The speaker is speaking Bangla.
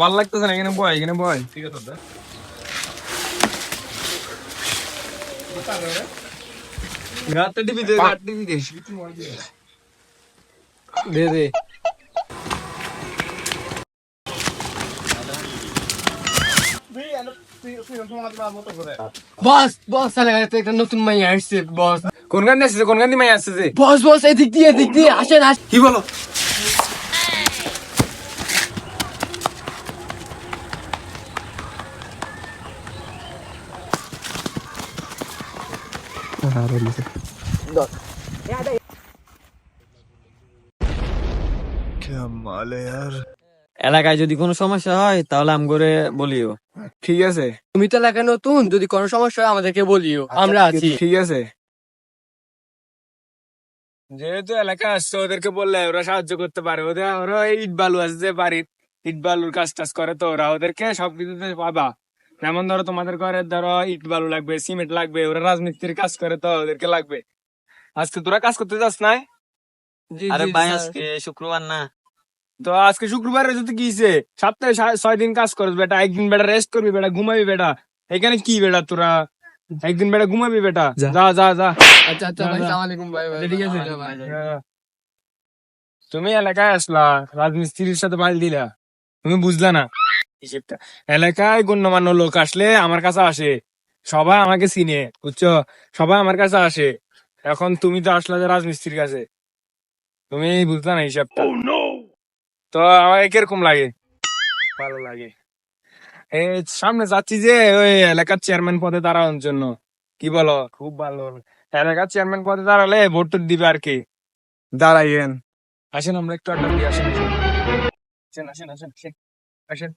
ভালো লাগতেছে না এখানে বয় এখানে বয়। ঠিক আছে দে। দে দে। দে বস বস একটা নতুন মাইয়া আসছে বস। কোন গান আসছে কোন গান দিয়ে মাই আসছে যে? বস বস এদিক দিয়ে এদিক দিয়ে আসেন আসেন কি বলো? এলাকায় যদি কোনো সমস্যা হয় তাহলে আম করে বলিও। ঠিক আছে। তুমি তো এলাকায় নতুন যদি কোনো সমস্যা হয় আমাদেরকে বলিও। আমরা আছি। ঠিক আছে। যেহেতু এলাকা আসছে ওদেরকে বললে ওরা সাহায্য করতে পারে। ওদের ওরা ইট বালু আছে যে বাড়ির। ইট বালুর কাজ টাজ করে তো ওরা। ওদেরকে সবকিছুতে পাবা যেমন ধরো তোমাদের ঘরে ধরো ইট বালু লাগবে সিমেন্ট লাগবে ওরা রাজমিস্ত্রির কাজ করে তো ওদেরকে লাগবে। আজকে তোরা কাজ করতে যাস নাই আরে ভাই আজকে শুক্রবার না। তো আজকে শুক্রবার যদি কিছে সপ্তাহে ছয় দিন কাজ করবি বেটা একদিন বেটা রেস্ট করবি বেটা ঘুমাবি বেটা। এখানে কি বেটা তোরা? একদিন বেটা ঘুমাবি বেটা। যা। যা যা আচ্ছা আচ্ছা ভাই আলাইকুম ভাই ভাই ঠিক আছে। হ্যাঁ। তুমি এলাকায় আসলা রাজমিস্ত্রির সাথে মাল দিলা। তুমি বুঝলা না। হিসেবটা। এলাকায় গণ্যমান্য লোক আসলে আমার কাছে আসে। সবাই আমাকে চিনে বুঝছ? সবাই আমার কাছে আসে। এখন তুমি তো আসলে যে রাজমিস্ত্রির কাছে। তুমি বুঝলা না হিসাবটা। তো আমাকে কীরকম লাগে? ভালো লাগে। এই সামনে যাচ্ছি যে ওই এলাকার চেয়ারম্যান পদে দাঁড়ানোর জন্য। কি বলো? খুব ভালো। এলাকার চেয়ারম্যান পদে দাঁড়ালে ভোট টোট দিবে আর কি? দাঁড়াইয়েন। আসেন আমরা একটু আড্ডা দিয়ে আসেন আসেন। আসেন আসেন আসেন। আসেন।